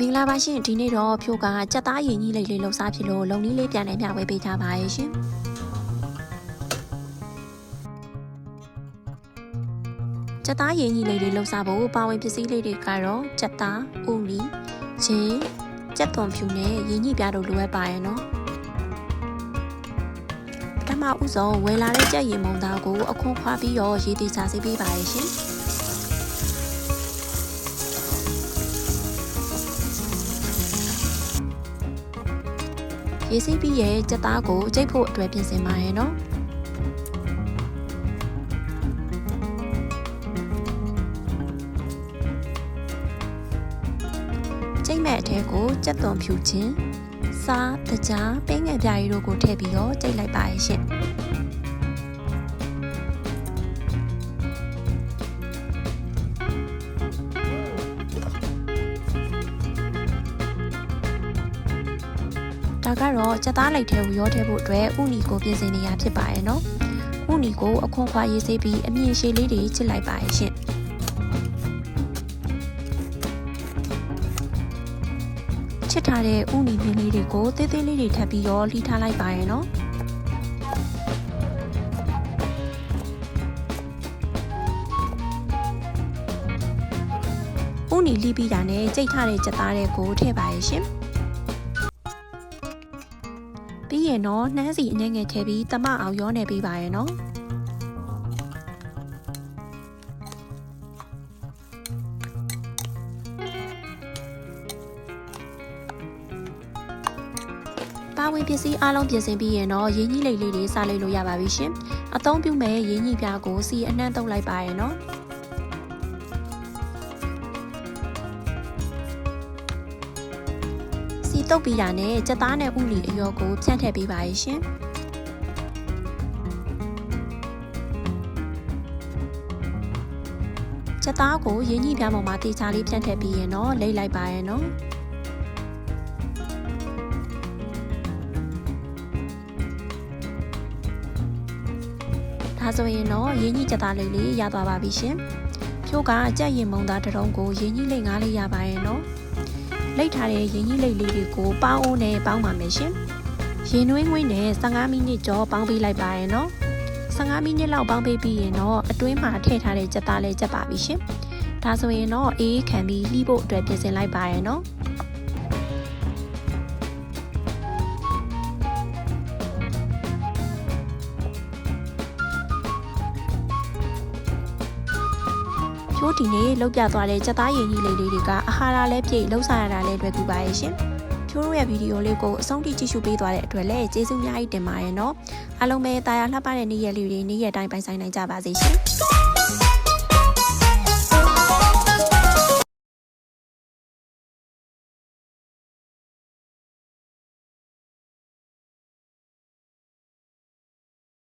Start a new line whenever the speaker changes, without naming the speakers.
မင်္ဂလာပါရှင်ဒီနေ့တော့ဖြိုးကကြက်သားရင်ကြီးလေးလေးလှူစားဖြစ်လို့လုံနည်းလေးပြန်နေမျှဝေပေးထားပါရဲ့ရှင်ကြက်သားရင်ကြီးလေးလေးလှူစားဖို့ပါဝင်ပစ္စည်းလေးတွေကတော့ကြက်သားဥနီချင်းကြက်သွန်ဖြူနဲ့ရင်ကြီးပြားတို့လိုအပ်ပါရဲ့နော်ပထမဦးဆုံးဝယ်လာတဲ့ကြက်ရင်မုံသားကိုအခွန်ခွာပြီးတော့ရေသေးချာဆေးပေးပါရဲ့ရှင် ရေးစိပြီးရဲ့ကြက်သားကိုကြိတ်ဖို့အတွက်ပြင်ဆင်ပါရဲ့နော်ကြိတ်မဲ့အထဲကိုကြက်သွန်ဖြူချင်းစားတကြားပိငယ်ပြားရီတို့ကိုထည့်ပြီးတော့ကြိတ်လိုက်ပါရဲ့ရှင် ဒါကတော့ကြက်သားလိုက်ထဲကိုရောထည့်ဖို့အတွက်ဥနီကိုပြင်ဆင်နေရဖြစ်ပါရဲ့နော်ဥနီကိုအခွန်ခွာရေးစိပြီးအမြင့်ရှည်လေးတွေချစ်လိုက်ပါရဲ့ရှင်ချစ်ထားတဲ့ဥနီမြင်းလေးတွေကိုသေးသေးလေးတွေထပ်ပြီးတော့လှီထားလိုက်ပါရဲ့နော်ဥနီလှီးပြီးတာနဲ့ကြိတ်ထားတဲ့ကြက်သားတွေကိုထည့်ပါရဲ့ရှင် ပြီးရင်တော့နှမ်းစီအငဲငယ်ထည့်ပြီးတမအောင်ရောနေပေးပါရဲ့နော်ပါဝင်ပစ္စည်းအားလုံးပြင်ဆင်ပြီးရင်တော့ရင်းကြီးလိတ်လေးတွေစားလိုက်လို့ရပါပြီရှင်အသုံးပြုမဲ့ရင်းကြီးပြားကိုစီအနှံ့တုပ်လိုက်ပါရဲ့နော် တုပ်ပြီးတာနဲ့ကြက်သားနဲ့ဥလီအရောကိုဖြန့်ထည့်ပေးပါရဲ့ရှင်ကြက်သားကိုရင်းကြီးပြားပေါ်မှာတေချာလေးဖြန့်ထည့်ပြီးရင်တော့လိမ့်လိုက်ပါရဲ့နော်ဒါဆိုရင်တော့ရင်းကြီးကြက်သားလေးလေးရသွားပါပြီရှင်ဖြိုးကကြက်ရင်မုံသားတစ်တုံးကိုရင်းကြီးလိမ့်ငါးလေးရပါရဲ့နော် လိတ်ထားတဲ့ရင်းကြီးလိတ်လေးတွေကိုပေါင်းအောင်နဲ့ပေါင်းပါမယ်ရှင်။ရင်နှွေးငွေးနဲ့15မိနစ်ကျော်ပေါင်းပေးလိုက်ပါရယ်နော်။15မိနစ်လောက်ပေါင်းပေးပြီးရင်တော့အတွင်းမှာထည့်ထားတဲ့ကြက်သားလေးကြက်ပါပြီရှင်။ဒါဆိုရင်တော့အေးခံပြီးလှီးဖို့အတွက်ပြင်ဆင်လိုက်ပါရယ်နော်။ ချိုးဒီနေ့လောက်ပြသွားတဲ့ကြက်သားရင်ကြီးလေးလေးတွေကအာဟာရလည်းပြည့်လှုပ်ရှားရတာလည်းတွေ့ကူပါရဲ့ရှင်။ချိုးတို့ရဲ့ဗီဒီယိုလေးကိုအဆုံးထိကြည့်ရှုပေးသွားတဲ့အတွက်လည်းကျေးဇူးအများကြီးတင်ပါတယ်နော်။အားလုံးပဲတာယာလှပတဲ့နေ့ရက်လေးတွေနေ့ရက်တိုင်းပိုင်ဆိုင်နိုင်ကြပါစေရှင်။